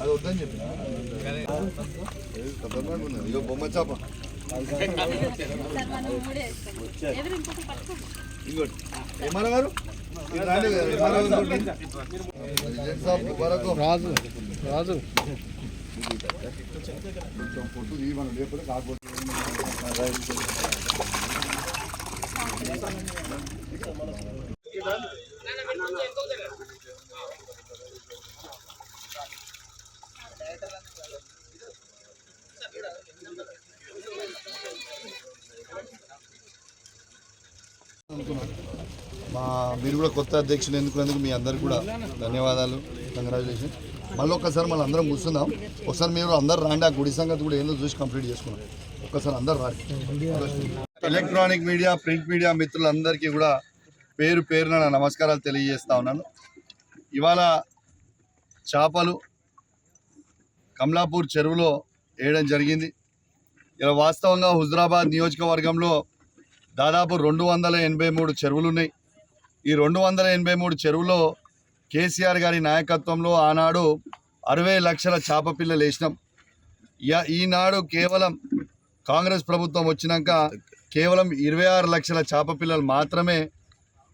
అది వద్దని బొమ్మ చేప ఇంకోటి ఏమన్నా గారు రాజు. రాజు. కొంచెం పొట్టు తీయి మనం లేకపోతే కాకపోతే మా మీరు కూడా కొత్త అధ్యక్షులు ఎన్నుకున్నందుకు మీ అందరికి కూడా ధన్యవాదాలు. కంగ్రాచులేషన్ మళ్ళీ ఒక్కసారి మళ్ళీ అందరం కూర్చుందాం. ఒకసారి మీరు అందరు రాండి ఆ గుడి సంగతి కూడా ఏందో చూసి కంప్లీట్ చేసుకున్నాం ఒక్కసారి అందరు రాండి. ఎలక్ట్రానిక్ మీడియా ప్రింట్ మీడియా మిత్రులందరికీ కూడా పేరు పేరున నా నమస్కారాలు తెలియజేస్తా ఉన్నాను. ఇవాళ చేపలు కమలాపూర్ చెరువులో వేయడం జరిగింది. ఇలా వాస్తవంగా హుజరాబాద్ నియోజకవర్గంలో దాదాపు రెండు వందల ఎనభై మూడు చెరువులు ఉన్నాయి. ఈ రెండు వందల ఎనభై మూడు చెరువులో కేసీఆర్ గారి నాయకత్వంలో ఆనాడు అరవై లక్షల చేప పిల్లలు వేసినాం. యా- ఈనాడు కేవలం కాంగ్రెస్ ప్రభుత్వం వచ్చినాక కేవలం ఇరవై ఆరు లక్షల చేప పిల్లలు మాత్రమే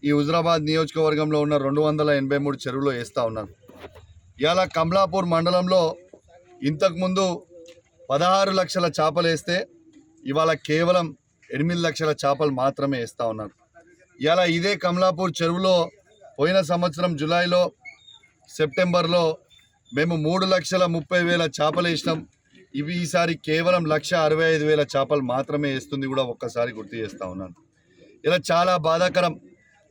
ఈ హుజరాబాద్ నియోజకవర్గంలో ఉన్న రెండు వందల ఎనభై మూడు చెరువులో వేస్తూ ఉన్నారు. ఇలా కమలాపూర్ మండలంలో ఇంతకుముందు పదహారు లక్షల చేపలు వేస్తే ఇవాళ కేవలం ఎనిమిది లక్షల చేపలు మాత్రమే వేస్తూ ఉన్నారు. ఇలా ఇదే కమలాపూర్ చెరువులో పోయిన సంవత్సరం జూలైలో సెప్టెంబర్లో మేము మూడు లక్షల ముప్పై వేల చేపలు వేసినాం. ఇవి ఈసారి కేవలం లక్ష అరవై ఐదు వేల చేపలు మాత్రమే వేస్తుంది కూడా ఒక్కసారి గుర్తు చేస్తూ ఉన్నాను. ఇలా చాలా బాధాకరం.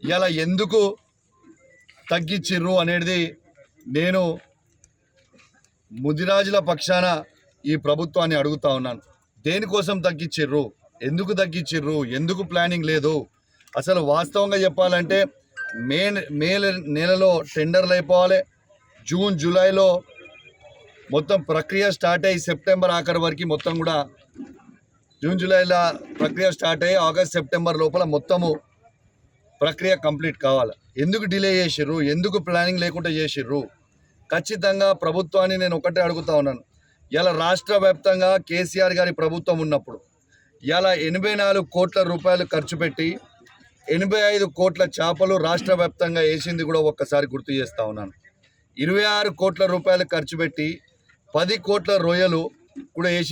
ఇలా ఎందుకు తగ్గించిర్రు అనేది నేను ముదిరాజుల పక్షాన ఈ ప్రభుత్వాన్ని అడుగుతా ఉన్నాను. దేనికోసం తగ్గించిర్రు? ఎందుకు తగ్గించిర్రు? ఎందుకు ప్లానింగ్ లేదు? అసలు వాస్తవంగా చెప్పాలంటే మే మే నెలలో టెండర్లు అయిపోవాలి. జూన్ జూలైలో మొత్తం ప్రక్రియ స్టార్ట్ అయ్యి సెప్టెంబర్ ఆఖరి వరకు మొత్తం కూడా జూన్ జూలైలో ప్రక్రియ స్టార్ట్ అయ్యి ఆగస్ట్ సెప్టెంబర్ లోపల మొత్తము ప్రక్రియ కంప్లీట్ కావాలి. ఎందుకు డిలే చేసిర్రు? ఎందుకు ప్లానింగ్ లేకుండా చేసిర్రు? ఖచ్చితంగా ప్రభుత్వాన్ని నేను ఒకటే అడుగుతా ఉన్నాను. ఇలా రాష్ట్ర వ్యాప్తంగా కేసీఆర్ గారి ప్రభుత్వం ఉన్నప్పుడు ఇలా ఎనభై నాలుగు కోట్ల రూపాయలు ఖర్చు పెట్టి ఎనభై ఐదు కోట్ల చేపలు రాష్ట్ర వ్యాప్తంగా వేసింది కూడా ఒక్కసారి గుర్తు చేస్తా ఉన్నాను. ఇరవై ఆరు కోట్ల రూపాయలు ఖర్చు పెట్టి పది కోట్ల రొయ్యలు కూడా వేసి